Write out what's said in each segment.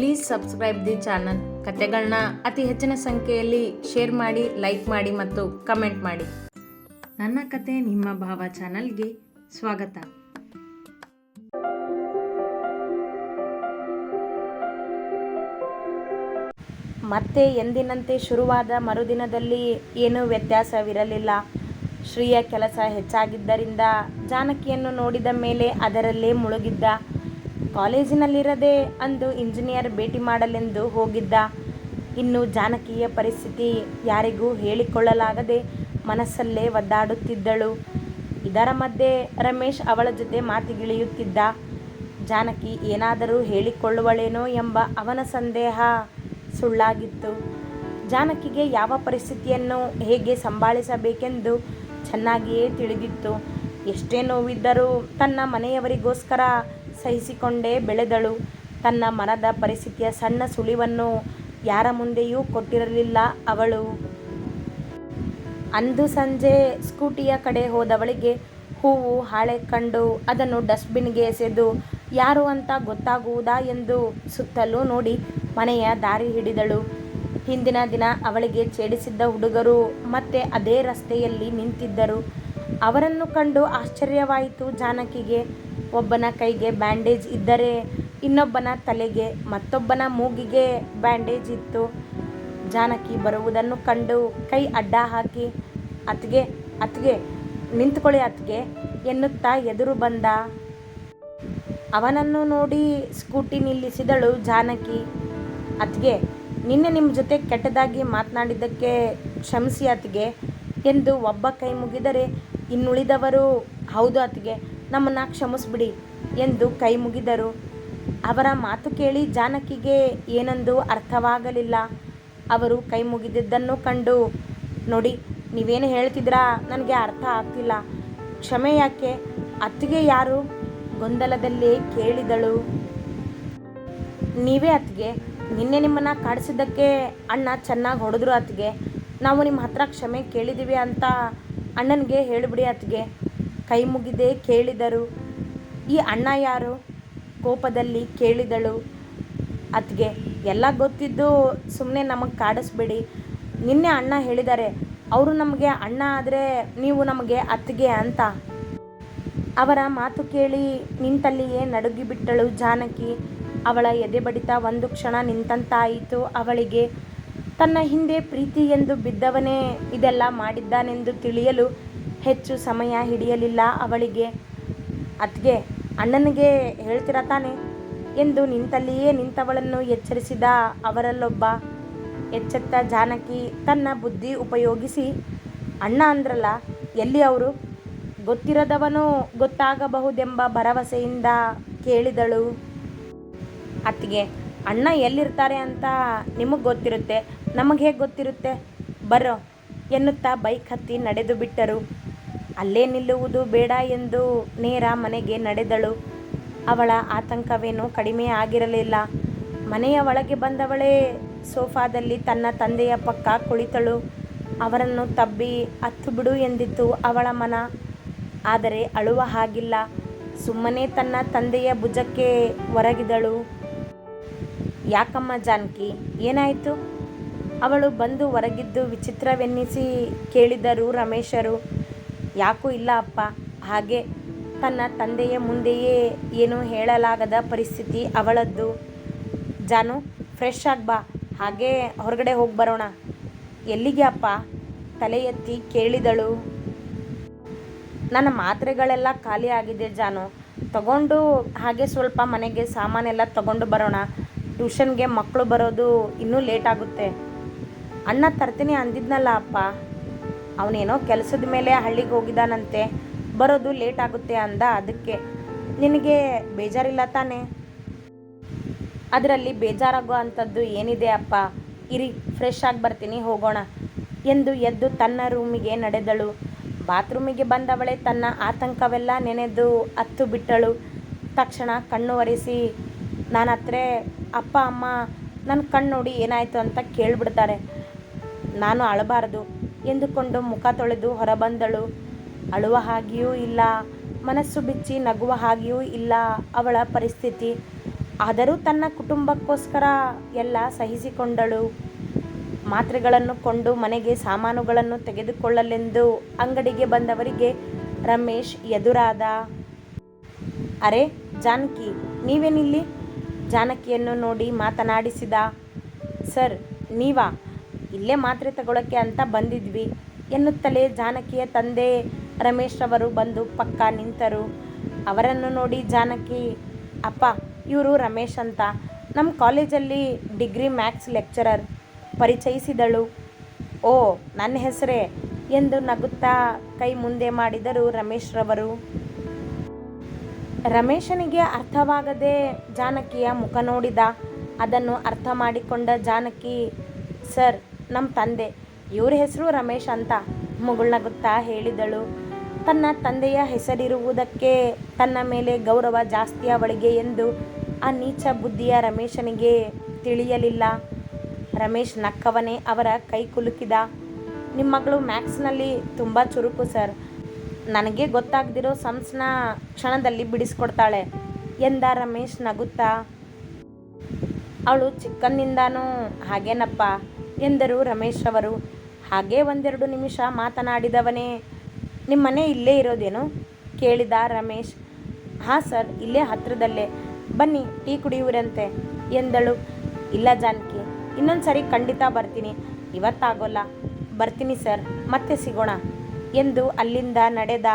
Please subscribe the channel ಕತೆಗಳನ್ನ ಅತಿ ಹೆಚ್ಚಿನ ಸಂಖ್ಯೆಯಲ್ಲಿ ಶೇರ್ ಮಾಡಿ ಲೈಕ್ ಮಾಡಿ ಮತ್ತು ಕಮೆಂಟ್ ಮಾಡಿ. ನನ್ನ ಕತೆ ನಿಮ್ಮ ಭಾವ ಚಾನಲ್ಗೆ ಸ್ವಾಗತ. ಮತ್ತೆ ಎಂದಿನಂತೆ ಶುರುವಾದ ಮರುದಿನದಲ್ಲಿ ಏನೂ ವ್ಯತ್ಯಾಸವಿರಲಿಲ್ಲ. ಶ್ರೀಯ ಕೆಲಸ ಹೆಚ್ಚಾಗಿದ್ದರಿಂದ ಜಾನಕಿಯನ್ನು ನೋಡಿದ ಮೇಲೆ ಅದರಲ್ಲೇ ಮುಳುಗಿದ್ದ. ಕಾಲೇಜಿನಲ್ಲಿರದೆ ಅಂದು ಇಂಜಿನಿಯರ್ ಭೇಟಿ ಮಾಡಲೆಂದು ಹೋಗಿದ್ದ ಇನ್ನು ಜಾನಕಿಯ ಪರಿಸ್ಥಿತಿ ಯಾರಿಗೂ ಹೇಳಿಕೊಳ್ಳಲಾಗದೆ ಮನಸ್ಸಲ್ಲೇ ಒದ್ದಾಡುತ್ತಿದ್ದಳು. ಇದರ ಮಧ್ಯೆ ರಮೇಶ್ ಅವಳ ಜೊತೆ ಮಾತಿಗಿಳಿಯುತ್ತಿದ್ದ, ಜಾನಕಿ, ಏನಾದರೂ ಹೇಳಿಕೊಳ್ಳುವಳೇನೋ ಎಂಬ ಅವನ ಸಂದೇಹ ಸುಳ್ಳಾಗಿತ್ತು. ಜಾನಕಿಗೆ ಯಾವ ಪರಿಸ್ಥಿತಿಯನ್ನು ಹೇಗೆ ಸಂಭಾಳಿಸಬೇಕೆಂದು ಚೆನ್ನಾಗಿಯೇ ತಿಳಿದಿತ್ತು. ಎಷ್ಟೇ ನೋವಿದ್ದರೂ ತನ್ನ ಮನೆಯವರಿಗೋಸ್ಕರ ಸಹಿಸಿಕೊಂಡೇ ಬೆಳೆದಳು. ತನ್ನ ಮನದ ಪರಿಸ್ಥಿತಿಯ ಸಣ್ಣ ಸುಳಿವನ್ನು ಯಾರ ಮುಂದೆಯೂ ಕೊಟ್ಟಿರಲಿಲ್ಲ ಅವಳು. ಅಂದು ಸಂಜೆ ಸ್ಕೂಟಿಯ ಕಡೆ ಹೋದವಳಿಗೆ ಹೂವು ಹಾಳೆ ಕಂಡು ಅದನ್ನು ಡಸ್ಟ್ಬಿನ್ಗೆ ಎಸೆದು, ಯಾರು ಅಂತ ಗೊತ್ತಾಗುವುದಾ? ಎಂದು ಸುತ್ತಲೂ ನೋಡಿ ಮನೆಯ ದಾರಿ ಹಿಡಿದಳು. ಹಿಂದಿನ ದಿನ ಅವಳಿಗೆ ಛೇಡಿಸಿದ್ದ ಹುಡುಗರು ಮತ್ತೆ ಅದೇ ರಸ್ತೆಯಲ್ಲಿ ನಿಂತಿದ್ದರು. ಅವರನ್ನು ಕಂಡು ಆಶ್ಚರ್ಯವಾಯಿತು ಜಾನಕಿಗೆ. ಒಬ್ಬನ ಕೈಗೆ ಬ್ಯಾಂಡೇಜ್ ಇದ್ದರೆ ಇನ್ನೊಬ್ಬನ ತಲೆಗೆ, ಮತ್ತೊಬ್ಬನ ಮೂಗಿಗೆ ಬ್ಯಾಂಡೇಜ್ ಇತ್ತು. ಜಾನಕಿ ಬರುವುದನ್ನು ಕಂಡು ಕೈ ಅಡ್ಡ ಹಾಕಿ ಅತ್ಗೆ ಅತ್ಗೆ ನಿಂತ್ಕೊಳ್ಳಿ ಅತ್ಗೆ ಎನ್ನುತ್ತಾ ಎದುರು ಬಂದ. ಅವನನ್ನು ನೋಡಿ ಸ್ಕೂಟಿ ನಿಲ್ಲಿಸಿದಳು ಜಾನಕಿ. ಅತ್ಗೆ ನಿನ್ನೆ ನಿಮ್ಮ ಜೊತೆ ಕೆಟ್ಟದಾಗಿ ಮಾತನಾಡಿದ್ದಕ್ಕೆ ಕ್ಷಮಿಸಿ ಅತ್ಗೆ ಎಂದು ಒಬ್ಬ ಕೈ ಮುಗಿದರೆ ಇನ್ನುಳಿದವರು, ಹೌದು ಅತ್ಗೆ ನಮ್ಮನ್ನು ಕ್ಷಮಿಸ್ಬಿಡಿ ಎಂದು ಕೈ ಮುಗಿದರು. ಅವರ ಮಾತು ಕೇಳಿ ಜಾನಕಿಗೆ ಏನೆಂದು ಅರ್ಥವಾಗಲಿಲ್ಲ. ಅವರು ಕೈ ಮುಗಿದಿದ್ದನ್ನು ಕಂಡು, ನೋಡಿ, ನೀವೇನು ಹೇಳ್ತಿದ್ರಾ ನನಗೆ ಅರ್ಥ ಆಗ್ತಿಲ್ಲ. ಕ್ಷಮೆ ಯಾಕೆ? ಅತ್ತಿಗೆ ಯಾರು? ಗೊಂದಲದಲ್ಲಿ ಕೇಳಿದಳು. ನೀವೇ ಅತ್ತಿಗೆ, ನಿನ್ನೆ ನಿಮ್ಮನ್ನು ಕಾಡಿಸಿದ್ದಕ್ಕೆ ಅಣ್ಣ ಚೆನ್ನಾಗಿ ಹೊಡೆದ್ರು ಅತ್ತಿಗೆ. ನಾವು ನಿಮ್ಮ ಹತ್ರ ಕ್ಷಮೆ ಕೇಳಿದ್ದೀವಿ ಅಂತ ಅಣ್ಣನಿಗೆ ಹೇಳಿಬಿಡಿ ಅತ್ತಿಗೆ. ಕೈ ಮುಗಿದೆ ಕೇಳಿದರು. ಈ ಅಣ್ಣ ಯಾರು? ಕೋಪದಲ್ಲಿ ಕೇಳಿದಳು. ಅತ್ತಿಗೆ, ಎಲ್ಲ ಗೊತ್ತಿದ್ದು ಸುಮ್ಮನೆ ನಮಗೆ ಕಾಡಿಸ್ಬೇಡಿ. ನಿನ್ನೆ ಅಣ್ಣ ಹೇಳಿದ್ದಾರೆ ಅವರು ನಮಗೆ ಅಣ್ಣ ಆದರೆ ನೀವು ನಮಗೆ ಅತ್ತಿಗೆ ಅಂತ. ಅವರ ಮಾತು ಕೇಳಿ ನಿಂತಲ್ಲಿಯೇ ನಡುಗಿಬಿಟ್ಟಳು ಜಾನಕಿ. ಅವಳ ಎದೆ ಬಡಿತ ಒಂದು ಕ್ಷಣ ನಿಂತಂತಾಯಿತು. ಅವಳಿಗೆ, ತನ್ನ ಹಿಂದೆ ಪ್ರೀತಿ ಎಂದು ಬಿದ್ದವನೇ ಇದೆಲ್ಲ ಮಾಡಿದ್ದಾನೆಂದು ತಿಳಿಯಲು ಹೆಚ್ಚು ಸಮಯ ಹಿಡಿಯಲಿಲ್ಲ ಅವಳಿಗೆ. ಅತ್ಗೆ ಅಣ್ಣನಿಗೆ ಹೇಳ್ತಿರ ತಾನೆ? ಎಂದು ನಿಂತಲ್ಲಿಯೇ ನಿಂತವಳನ್ನು ಎಚ್ಚರಿಸಿದ ಅವರಲ್ಲೊಬ್ಬ. ಎಚ್ಚೆತ್ತ ಜಾನಕಿ ತನ್ನ ಬುದ್ಧಿ ಉಪಯೋಗಿಸಿ, ಅಣ್ಣ ಅಂದ್ರಲ್ಲ, ಎಲ್ಲಿ ಅವರು? ಗೊತ್ತಿರದವನು ಗೊತ್ತಾಗಬಹುದೆಂಬ ಭರವಸೆಯಿಂದ ಕೇಳಿದಳು. ಅತ್ತಿಗೆ, ಅಣ್ಣ ಎಲ್ಲಿರ್ತಾರೆ ಅಂತ ನಿಮಗೆ ಗೊತ್ತಿರುತ್ತೆ. ನಮಗೆ ಹೇಗೆ ಗೊತ್ತಿರುತ್ತೆ? ಬರೋ ಎನ್ನುತ್ತಾ ಬೈಕ್ ಹತ್ತಿ ನಡೆದು ಬಿಟ್ಟರು ಅಲ್ಲೇ ನಿಲ್ಲುವುದು ಬೇಡ ಎಂದು ನೇರ ಮನೆಗೆ ನಡೆದಳು. ಅವಳ ಆತಂಕವೇನು ಕಡಿಮೆ ಆಗಿರಲಿಲ್ಲ. ಮನೆಯ ಒಳಗೆ ಬಂದವಳೇ ಸೋಫಾದಲ್ಲಿ ತನ್ನ ತಂದೆಯ ಪಕ್ಕ ಕುಳಿತಳು. ಅವರನ್ನು ತಬ್ಬಿ, ಹತ್ತು ಬಿಡು ಎಂದಿತ್ತು ಅವಳ ಮನ. ಆದರೆ ಅಳುವ ಹಾಗಿಲ್ಲ. ಸುಮ್ಮನೆ ತನ್ನ ತಂದೆಯ ಭುಜಕ್ಕೆ ಒರಗಿದಳು. ಯಾಕಮ್ಮ ಜಾನಕಿ, ಏನಾಯಿತು? ಅವಳು ಬಂದು ಹೊರಗಿದ್ದು ವಿಚಿತ್ರವೆನ್ನಿಸಿ ಕೇಳಿದರು ರಮೇಶರು. ಯಾಕೂ ಇಲ್ಲ ಅಪ್ಪ. ಹಾಗೆ ತನ್ನ ತಂದೆಯ ಮುಂದೆಯೇ ಏನೂ ಹೇಳಲಾಗದ ಪರಿಸ್ಥಿತಿ ಅವಳದ್ದು. ಜಾನು ಫ್ರೆಶ್ ಆಗಿ ಬಾ. ಹಾಗೇ ಹೊರಗಡೆ ಹೋಗಿ ಬರೋಣ. ಎಲ್ಲಿಗೆ ಅಪ್ಪ? ತಲೆ ಎತ್ತಿ ಕೇಳಿದಳು. ನನ್ನ ಮಾತ್ರೆಗಳೆಲ್ಲ ಖಾಲಿ ಆಗಿದೆ ಜಾನು. ತಗೊಂಡು ಹಾಗೆ ಸ್ವಲ್ಪ ಮನೆಗೆ ಸಾಮಾನೆಲ್ಲ ತಗೊಂಡು ಬರೋಣ. ಟ್ಯೂಷನ್ಗೆ ಮಕ್ಕಳು ಬರೋದು ಇನ್ನೂ ಲೇಟ್ ಆಗುತ್ತೆ. ಅಣ್ಣ ತರ್ತೀನಿ ಅಂದಿದ್ನಲ್ಲ ಅಪ್ಪ. ಅವನೇನೋ ಕೆಲಸದ ಮೇಲೆ ಹಳ್ಳಿಗೆ ಹೋಗಿದ್ದಾನಂತೆ ಬರೋದು ಲೇಟ್ ಆಗುತ್ತೆ ಅಂದ ಅದಕ್ಕೆ. ನಿನಗೆ ಬೇಜಾರಿಲ್ಲ ತಾನೆ? ಅದರಲ್ಲಿ ಬೇಜಾರಾಗೋ ಅಂಥದ್ದು ಏನಿದೆ ಅಪ್ಪ? ಇರಿ ಫ್ರೆಶ್ ಆಗಿ ಬರ್ತೀನಿ, ಹೋಗೋಣ ಎಂದು ಎದ್ದು ತನ್ನ ರೂಮಿಗೆ ನಡೆದಳು. ಬಾತ್ರೂಮಿಗೆ ಬಂದವಳೆ ತನ್ನ ಆತಂಕವೆಲ್ಲ ನೆನೆದು ಹತ್ತು ಬಿಟ್ಟಳು. ತಕ್ಷಣ ಕಣ್ಣು ಒರೆಸಿ, ನಾನು ಹತ್ರ ಅಪ್ಪ, ಅಮ್ಮ ನನ್ನ ಕಣ್ಣು ನೋಡಿ ಏನಾಯಿತು ಅಂತ ಕೇಳಿಬಿಡ್ತಾರೆ. ನಾನು ಅಳಬಾರದು. ಎಂದುಕೊಂಡು ಮುಖ ತೊಳೆದು ಹೊರಬಂದಳು. ಅಳುವ ಹಾಗೆಯೂ ಇಲ್ಲ, ಮನಸ್ಸು ಬಿಚ್ಚಿ ನಗುವ ಹಾಗೆಯೂ ಇಲ್ಲ ಅವಳ ಪರಿಸ್ಥಿತಿ. ಆದರೂ ತನ್ನ ಕುಟುಂಬಕ್ಕೋಸ್ಕರ ಎಲ್ಲ ಸಹಿಸಿಕೊಂಡಳು. ಮಾತ್ರೆಗಳನ್ನು ಕೊಂಡು ಮನೆಗೆ ಸಾಮಾನುಗಳನ್ನು ತೆಗೆದುಕೊಳ್ಳಲೆಂದು ಅಂಗಡಿಗೆ ಬಂದವರಿಗೆ ರಮೇಶ್ ಎದುರಾದ, ಅರೆ, ಜಾನಕಿ, ನೀವೇನಿಲ್ಲಿ? ಜಾನಕಿಯನ್ನು ನೋಡಿ ಮಾತನಾಡಿಸಿದ, ಸರ್, ನೀವಾ? ಇಲ್ಲೇ ಮಾತ್ರೆ ತಗೊಳ್ಳೋಕ್ಕೆ ಅಂತ ಬಂದಿದ್ವಿ. ಎನ್ನುತ್ತಲೇ ಜಾನಕಿಯ ತಂದೆ ರಮೇಶ್ ರವರು ಬಂದು ಪಕ್ಕ ನಿಂತರು. ಅವರನ್ನು ನೋಡಿ ಜಾನಕಿ, ಅಪ್ಪ, ಇವರು ರಮೇಶ್ ಅಂತ. ನಮ್ಮ ಕಾಲೇಜಲ್ಲಿ ಡಿಗ್ರಿ ಮ್ಯಾಥ್ಸ್ ಲೆಕ್ಚರರ್. ಪರಿಚಯಿಸಿದಳು. ಓ ನನ್ನ ಹೆಸರೇ? ಎಂದು ನಗುತ್ತಾ ಕೈ ಮುಂದೆ ಮಾಡಿದರು ರಮೇಶ್ರವರು ರಮೇಶನಿಗೆ ಅರ್ಥವಾಗದೆ ಜಾನಕಿಯ ಮುಖ ನೋಡಿದ. ಅದನ್ನು ಅರ್ಥ ಮಾಡಿಕೊಂಡ ಜಾನಕಿ, ಸರ್ ನಮ್ಮ ತಂದೆ. ಇವ್ರ ಹೆಸರು ರಮೇಶ್ ಅಂತ ಮುಗುಳ್ನಗುತ್ತಾ ಹೇಳಿದಳು. ತನ್ನ ತಂದೆಯ ಹೆಸರಿರುವುದಕ್ಕೆ ತನ್ನ ಮೇಲೆ ಗೌರವ ಜಾಸ್ತಿ ಅವಳಿಗೆ ಎಂದು ಆ ನೀಚ ಬುದ್ಧಿಯ ರಮೇಶನಿಗೆ ತಿಳಿಯಲಿಲ್ಲ. ರಮೇಶ್ ನಕ್ಕವನೇ ಅವರ ಕೈ ಕುಲುಕಿದ. ನಿಮ್ಮ ಮಗಳು ಮ್ಯಾಕ್ಸ್ನಲ್ಲಿ ತುಂಬ ಚುರುಕು ಸರ್. ನನಗೆ ಗೊತ್ತಾಗದಿರೋ ಸಂಸ್ನ ಕ್ಷಣದಲ್ಲಿ ಬಿಡಿಸ್ಕೊಡ್ತಾಳೆ ಎಂದ ರಮೇಶ್ ನಗುತ್ತಾ. ಅವಳು ಚಿಕ್ಕಂದಿಂದಾನೂ ಹಾಗೇನಪ್ಪ. ಎಂದರು ರಮೇಶ್ ಅವರು. ಹಾಗೇ ಒಂದೆರಡು ನಿಮಿಷ ಮಾತನಾಡಿದವನೇ ನಿಮ್ಮನೆ ಇಲ್ಲೇ ಇರೋದೇನು? ಕೇಳಿದ ರಮೇಶ್. ಹಾಂ ಸರ್, ಇಲ್ಲೇ ಹತ್ತಿರದಲ್ಲೇ ಬನ್ನಿ, ಟೀ ಕುಡಿಯುವರಂತೆ, ಎಂದಳು. ಇಲ್ಲ ಜಾನಕಿ ಇನ್ನೊಂದು ಸರಿ ಖಂಡಿತ ಬರ್ತೀನಿ. ಇವತ್ತಾಗೋಲ್ಲ. ಬರ್ತೀನಿ ಸರ್, ಮತ್ತೆ ಸಿಗೋಣ, ಎಂದು ಅಲ್ಲಿಂದ ನಡೆದ.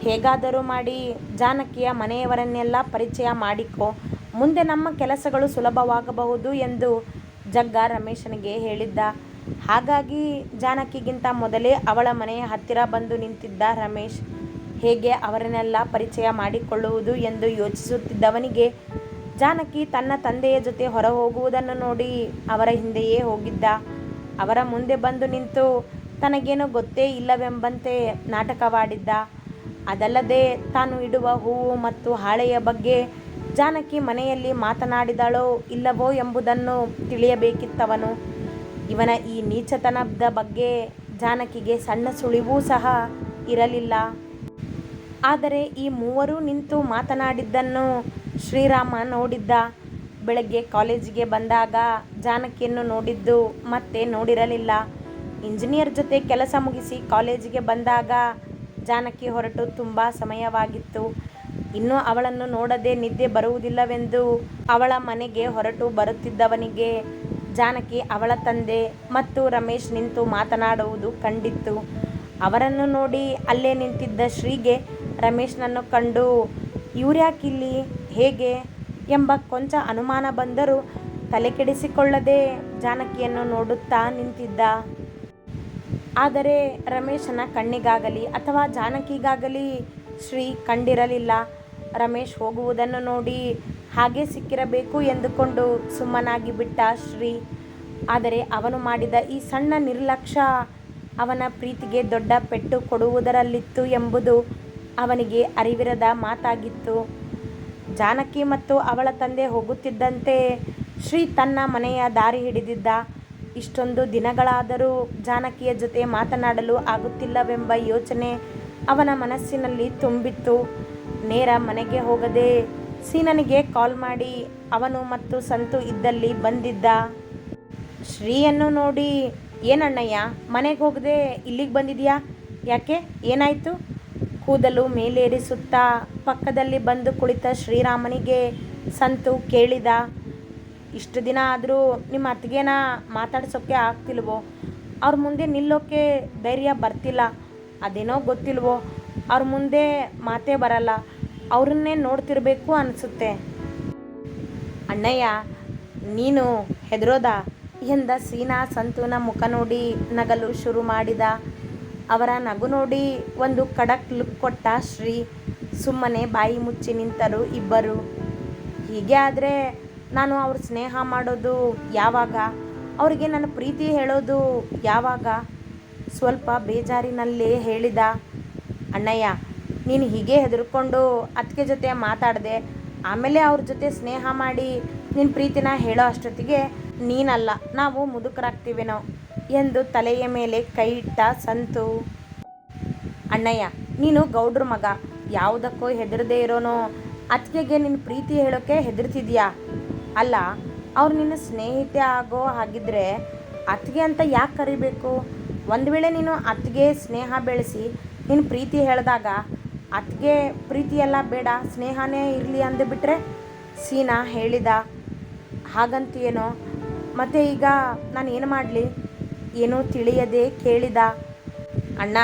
ಹೇಗಾದರೂ ಮಾಡಿ, ಜಾನಕಿಯ ಮನೆಯವರನ್ನೆಲ್ಲ ಪರಿಚಯ ಮಾಡಿಕೊ. ಮುಂದೆ ನಮ್ಮ ಕೆಲಸಗಳು ಸುಲಭವಾಗಬಹುದು, ಎಂದು ಜಗ್ಗ ರಮೇಶನಿಗೆ ಹೇಳಿದ್ದ. ಹಾಗಾಗಿ ಜಾನಕಿಗಿಂತ ಮೊದಲೇ ಅವಳ ಮನೆಯ ಹತ್ತಿರ ಬಂದು ನಿಂತಿದ್ದ ರಮೇಶ್, ಹೇಗೆ ಅವರನ್ನೆಲ್ಲ ಪರಿಚಯ ಮಾಡಿಕೊಳ್ಳುವುದು ಎಂದು ಯೋಚಿಸುತ್ತಿದ್ದವನಿಗೆ ಜಾನಕಿ ತನ್ನ ತಂದೆಯ ಜೊತೆ ಹೊರ ಹೋಗುವುದನ್ನು ನೋಡಿ ಅವರ ಹಿಂದೆಯೇ ಹೋಗಿದ್ದ. ಅವರ ಮುಂದೆ ಬಂದು ನಿಂತು ತನಗೇನು ಗೊತ್ತೇ ಇಲ್ಲವೆಂಬಂತೆ ನಾಟಕವಾಡಿದ್ದ. ಅದಲ್ಲದೆ ತಾನು ಇಡುವ ಹೂವು ಮತ್ತು ಹಾಳೆಯ ಬಗ್ಗೆ ಜಾನಕಿ ಮನೆಯಲ್ಲಿ ಮಾತನಾಡಿದಳೋ ಇಲ್ಲವೋ ಎಂಬುದನ್ನು ತಿಳಿಯಬೇಕಿತ್ತವನು. ಇವನ ಈ ನೀಚತನದ ಬಗ್ಗೆ ಜಾನಕಿಗೆ ಸಣ್ಣ ಸುಳಿವೂ ಸಹ ಇರಲಿಲ್ಲ. ಆದರೆ ಈ ಮೂವರು ನಿಂತು ಮಾತನಾಡಿದ್ದನ್ನು ಶ್ರೀರಾಮ ನೋಡಿದ್ದ. ಬೆಳಗ್ಗೆ ಕಾಲೇಜಿಗೆ ಬಂದಾಗ ಜಾನಕಿಯನ್ನು ನೋಡಿದ್ದು ಮತ್ತೆ ನೋಡಿರಲಿಲ್ಲ. ಇಂಜಿನಿಯರ್ ಜೊತೆ ಕೆಲಸ ಮುಗಿಸಿ ಕಾಲೇಜಿಗೆ ಬಂದಾಗ ಜಾನಕಿ ಹೊರಟು ತುಂಬ ಸಮಯವಾಗಿತ್ತು. ಇನ್ನು ಅವಳನ್ನು ನೋಡದೆ ನಿದ್ದೆ ಬರುವುದಿಲ್ಲವೆಂದು ಅವಳ ಮನೆಗೆ ಹೊರಟು ಬರುತ್ತಿದ್ದವನಿಗೆ ಜಾನಕಿ ಅವಳ ತಂದೆ ಮತ್ತು ರಮೇಶ್ ನಿಂತು ಮಾತನಾಡುವುದು ಕಂಡಿತ್ತು. ಅವರನ್ನು ನೋಡಿ ಅಲ್ಲೇ ನಿಂತಿದ್ದ ಶ್ರೀಗೆ ರಮೇಶ್ನನ್ನು ಕಂಡು ಇವ್ರ್ಯಾಕಿಲ್ಲಿ ಹೇಗೆ? ಎಂಬ ಕೊಂಚ ಅನುಮಾನ ಬಂದರೂ ತಲೆಕೆಡಿಸಿಕೊಳ್ಳದೆ ಜಾನಕಿಯನ್ನು ನೋಡುತ್ತಾ ನಿಂತಿದ್ದ. ಆದರೆ ರಮೇಶನ ಕಣ್ಣಿಗಾಗಲಿ ಅಥವಾ ಜಾನಕಿಗಾಗಲಿ ಶ್ರೀ ಕಂಡಿರಲಿಲ್ಲ. ರಮೇಶ್ ಹೋಗುವುದನ್ನು ನೋಡಿ ಹಾಗೆ ಸಿಕ್ಕಿರಬೇಕು ಎಂದುಕೊಂಡು ಸುಮ್ಮನಾಗಿ ಬಿಟ್ಟ ಶ್ರೀ. ಆದರೆ ಅವನು ಮಾಡಿದ ಈ ಸಣ್ಣ ನಿರ್ಲಕ್ಷ್ಯ ಅವನ ಪ್ರೀತಿಗೆ ದೊಡ್ಡ ಪೆಟ್ಟು ಕೊಡುವುದರಲ್ಲಿತ್ತು ಎಂಬುದು ಅವನಿಗೆ ಅರಿವಿರದ ಮಾತಾಗಿತ್ತು. ಜಾನಕಿ ಮತ್ತು ಅವಳ ತಂದೆ ಹೋಗುತ್ತಿದ್ದಂತೆ ಶ್ರೀ ತನ್ನ ಮನೆಯ ದಾರಿ ಹಿಡಿದಿದ್ದ. ಇಷ್ಟೊಂದು ದಿನಗಳಾದರೂ ಜಾನಕಿಯ ಜೊತೆ ಮಾತನಾಡಲು ಆಗುತ್ತಿಲ್ಲವೆಂಬ ಯೋಚನೆ ಅವನ ಮನಸ್ಸಿನಲ್ಲಿ ತುಂಬಿತ್ತು. ನೇರ ಮನೆಗೆ ಹೋಗದೆ ಸೀನನಿಗೆ ಕಾಲ್ ಮಾಡಿ, ಅವನು ಮತ್ತು ಸಂತು ಇದ್ದಲ್ಲಿ ಬಂದಿದ್ದ. ಶ್ರೀಯನ್ನು ನೋಡಿ, ಏನಣ್ಣಯ್ಯ, ಮನೆಗೆ ಹೋಗದೆ ಇಲ್ಲಿಗೆ ಬಂದಿದೆಯಾ? ಯಾಕೆ? ಏನಾಯಿತು? ಕೂದಲು ಮೇಲೇರಿಸುತ್ತಾ ಪಕ್ಕದಲ್ಲಿ ಬಂದು ಕುಳಿತ ಶ್ರೀರಾಮನಿಗೆ ಸಂತು ಕೇಳಿದ, ಇಷ್ಟು ದಿನ ಆದರೂ ನಿಮ್ಮ ಅತ್ತಿಗೆನ ಮಾತಾಡ್ಸೋಕ್ಕೆ ಆಗ್ತಿಲ್ವೋ? ಅವ್ರ ಮುಂದೆ ನಿಲ್ಲೋಕ್ಕೆ ಧೈರ್ಯ ಬರ್ತಿಲ್ಲ. ಅದೇನೋ ಗೊತ್ತಿಲ್ವೋ, ಅವ್ರ ಮುಂದೆ ಮಾತೇ ಬರಲ್ಲ, ಅವ್ರನ್ನೇ ನೋಡ್ತಿರ್ಬೇಕು ಅನಿಸುತ್ತೆ. ಅಣ್ಣಯ್ಯ, ನೀನು ಹೆದರೋದ? ಎಂದ ಸೀನಾ ಸಂತುನ ಮುಖ ನೋಡಿ ನಗಲು ಶುರು ಮಾಡಿದ. ಅವರ ನಗು ನೋಡಿ ಒಂದು ಕಡಕ್ ಲುಕ್ ಕೊಟ್ಟ ಶ್ರೀ. ಸುಮ್ಮನೆ ಬಾಯಿ ಮುಚ್ಚಿ ನಿಂತರು ಇಬ್ಬರು. ಹೀಗೆ ಆದರೆ ನಾನು ಅವ್ರ ಸ್ನೇಹ ಮಾಡೋದು ಯಾವಾಗ? ಅವರಿಗೆ ನನ್ನ ಪ್ರೀತಿ ಹೇಳೋದು ಯಾವಾಗ? ಸ್ವಲ್ಪ ಬೇಜಾರಿನಲ್ಲೇ ಹೇಳಿದ, ಅಣ್ಣಯ್ಯ, ನೀನು ಹೀಗೆ ಹೆದರ್ಕೊಂಡು ಅತ್ತಿಗೆ ಜೊತೆ ಮಾತಾಡಿದೆ, ಆಮೇಲೆ ಅವ್ರ ಜೊತೆ ಸ್ನೇಹ ಮಾಡಿ ನಿನ್ನ ಪ್ರೀತಿನ ಹೇಳೋ ಅಷ್ಟೊತ್ತಿಗೆ ನೀನಲ್ಲ, ನಾವು ಮುದುಕರಾಗ್ತೀವೇನೋ ಎಂದು ತಲೆಯ ಮೇಲೆ ಕೈ ಇಟ್ಟ ಸಂತು. ಅಣ್ಣಯ್ಯ, ನೀನು ಗೌಡ್ರ ಮಗ, ಯಾವುದಕ್ಕೂ ಹೆದರದೇ ಇರೋನೋ, ಅತ್ತಿಗೆಗೆ ನಿನ್ನ ಪ್ರೀತಿ ಹೇಳೋಕ್ಕೆ ಹೆದರ್ತಿದ್ಯಾ? ಅಲ್ಲ, ಅವ್ರು ನಿನ್ನ ಸ್ನೇಹಿತೆ ಆಗೋ ಹಾಗಿದ್ರೆ ಅತ್ತಿಗೆ ಅಂತ ಯಾಕೆ ಕರಿಬೇಕು? ಒಂದು ವೇಳೆ ನೀನು ಅತ್ತಿಗೆ ಸ್ನೇಹ ಬೆಳೆಸಿ ನಿನ್ನ ಪ್ರೀತಿ ಹೇಳಿದಾಗ, ಅತ್ತಿಗೆ ಪ್ರೀತಿಯೆಲ್ಲ ಬೇಡ, ಸ್ನೇಹನೇ ಇರಲಿ ಅಂದುಬಿಟ್ರೆ ಸೀನಾ ಹೇಳಿದ ಹಾಗಂತ ಏನೋ ಮತ್ತು ಈಗ ನಾನು ಏನು ಮಾಡಲಿ? ಏನೂ ತಿಳಿಯದೆ ಕೇಳಿದ. ಅಣ್ಣ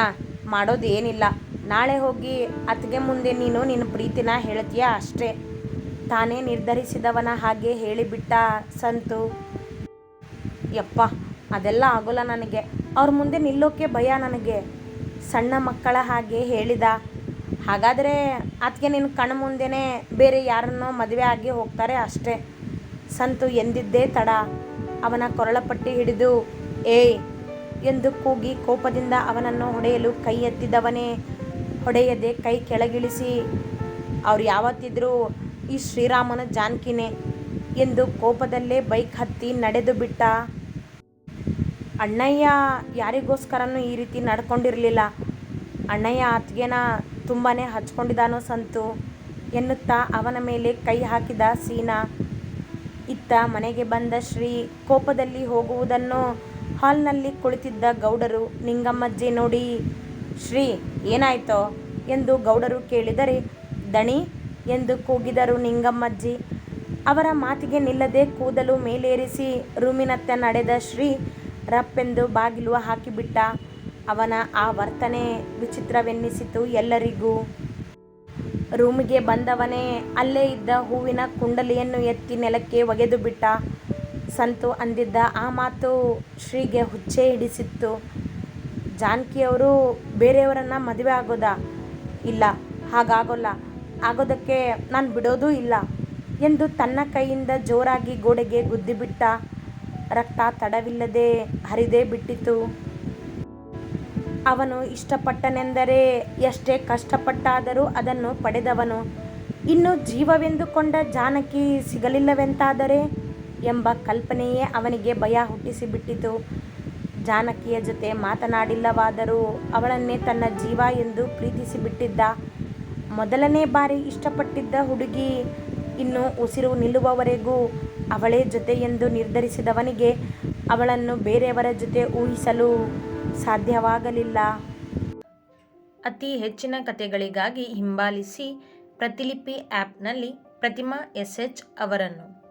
ಮಾಡೋದು ಏನಿಲ್ಲ ನಾಳೆ ಹೋಗಿ ಅತ್ತಿಗೆ ಮುಂದೆ ನೀನು ನಿನ್ನ ಪ್ರೀತಿನ ಹೇಳ್ತೀಯ ಅಷ್ಟೇ. ತಾನೇ ನಿರ್ಧರಿಸಿದವನ ಹಾಗೆ ಹೇಳಿಬಿಟ್ಟ ಸಂತು. ಯಪ್ಪ, ಅದೆಲ್ಲ ಆಗೋಲ್ಲ ನನಗೆ. ಅವ್ರ ಮುಂದೆ ನಿಲ್ಲೋಕೆ ಭಯ ನನಗೆ. ಸಣ್ಣ ಮಕ್ಕಳ ಹಾಗೆ ಹೇಳಿದ. ಹಾಗಾದರೆ ಅದಕ್ಕೆ ನಿನ್ನ ಕಣ್ಣು ಮುಂದೆನೇ ಬೇರೆ ಯಾರನ್ನೋ ಮದುವೆ ಆಗಿ ಹೋಗ್ತಾರೆ ಅಷ್ಟೇ. ಸಂತು ಎಂದಿದ್ದೇ ತಡ. ಅವನ ಕೊರಳಪಟ್ಟಿ ಹಿಡಿದು, ಏಯ್, ಎಂದು ಕೂಗಿ ಕೋಪದಿಂದ ಅವನನ್ನು ಹೊಡೆಯಲು ಕೈ ಎತ್ತಿದವನೇ ಹೊಡೆಯದೆ ಕೈ ಕೆಳಗಿಳಿಸಿ, ಅವ್ರು ಯಾವತ್ತಿದ್ರೂ ಈ ಶ್ರೀರಾಮನ ಜಾನಕಿನೇ, ಎಂದು ಕೋಪದಲ್ಲೇ ಬೈಕ್ ಹತ್ತಿ ನಡೆದು ಬಿಟ್ಟ. ಅಣ್ಣಯ್ಯ ಯಾರಿಗೋಸ್ಕರನೂ ಈ ರೀತಿ ನಡ್ಕೊಂಡಿರಲಿಲ್ಲ. ಅಣ್ಣಯ್ಯ ಅತ್ತಿಗೆನ ತುಂಬಾ ಹಚ್ಕೊಂಡಿದ್ದಾನೋ ಸಂತು. ಎನ್ನುತ್ತಾ ಅವನ ಮೇಲೆ ಕೈ ಹಾಕಿದ ಸೀನಾ. ಇತ್ತ ಮನೆಗೆ ಬಂದ ಶ್ರೀ ಕೋಪದಲ್ಲಿ ಹೋಗುವುದನ್ನು ಹಾಲ್ನಲ್ಲಿ ಕುಳಿತಿದ್ದ ಗೌಡರು, ನಿಂಗಮ್ಮಜ್ಜಿ ನೋಡಿ, ಶ್ರೀ ಏನಾಯ್ತೋ? ಎಂದು ಗೌಡರು ಕೇಳಿದರೆ, ದಣಿ ಎಂದು ಕೂಗಿದರು ನಿಂಗಮ್ಮಜ್ಜಿ. ಅವರ ಮಾತಿಗೆ ನಿಲ್ಲದೆ ಕೂದಲು ಮೇಲೇರಿಸಿ ರೂಮಿನತ್ತ ನಡೆದ ಶ್ರೀ ರಪ್ಪೆಂದು ಬಾಗಿಲು ಹಾಕಿಬಿಟ್ಟ ಅವನ ಆ ವರ್ತನೆ ವಿಚಿತ್ರವೆನ್ನಿಸಿತು ಎಲ್ಲರಿಗೂ. ರೂಮಿಗೆ ಬಂದವನೇ ಅಲ್ಲೇ ಇದ್ದ ಹೂವಿನ ಕುಂಡಲಿಯನ್ನು ಎತ್ತಿ ನೆಲಕ್ಕೆ ಒಗೆದು ಬಿಟ್ಟ ಸಂತು ಅಂದಿದ್ದ ಆ ಮಾತು ಶ್ರೀಗೆ ಹುಚ್ಚೆ ಹಿಡಿಸಿತ್ತು. ಜಾನಕಿಯವರು ಬೇರೆಯವರನ್ನು ಮದುವೆ ಆಗೋದಾ? ಇಲ್ಲ, ಹಾಗಾಗೋಲ್ಲ. ಆಗೋದಕ್ಕೆ ನಾನು ಬಿಡೋದೂ ಇಲ್ಲ ಎಂದು ತನ್ನ ಕೈಯಿಂದ ಜೋರಾಗಿ ಗೋಡೆಗೆ ಗುದ್ದಿಬಿಟ್ಟ. ರಕ್ತ ತಡವಿಲ್ಲದೆ ಹರಿದೇ ಬಿಟ್ಟಿತು. ಅವನು ಇಷ್ಟಪಟ್ಟನೆಂದರೆ ಎಷ್ಟೇ ಕಷ್ಟಪಟ್ಟಾದರೂ ಅದನ್ನು ಪಡೆದವನು. ಇನ್ನು ಜೀವವೆಂದುಕೊಂಡ ಜಾನಕಿ ಸಿಗಲಿಲ್ಲವೆಂತಾದರೆ ಎಂಬ ಕಲ್ಪನೆಯೇ ಅವನಿಗೆ ಭಯ ಹುಟ್ಟಿಸಿಬಿಟ್ಟಿತು. ಜಾನಕಿಯ ಜೊತೆ ಮಾತನಾಡಿಲ್ಲವಾದರೂ ಅವಳನ್ನೇ ತನ್ನ ಜೀವ ಎಂದು ಪ್ರೀತಿಸಿಬಿಟ್ಟಿದ್ದ. ಮೊದಲನೇ ಬಾರಿ ಇಷ್ಟಪಟ್ಟಿದ್ದ ಹುಡುಗಿ ಇನ್ನು ಉಸಿರು ನಿಲ್ಲುವವರೆಗೂ ಅವಳೇ ಜೊತೆ ಎಂದು ನಿರ್ಧರಿಸಿದವನಿಗೆ ಅವಳನ್ನು ಬೇರೆಯವರ ಜೊತೆ ಊಹಿಸಲು ಸಾಧ್ಯವಾಗಲಿಲ್ಲ. ಅತಿ ಹೆಚ್ಚಿನ ಕಥೆಗಳಿಗಾಗಿ ಹಿಂಬಾಲಿಸಿ ಪ್ರತಿಲಿಪಿ ಆ್ಯಪ್ನಲ್ಲಿ ಪ್ರತಿಮಾ ಎಸ್ ಎಚ್ ಅವರನ್ನು.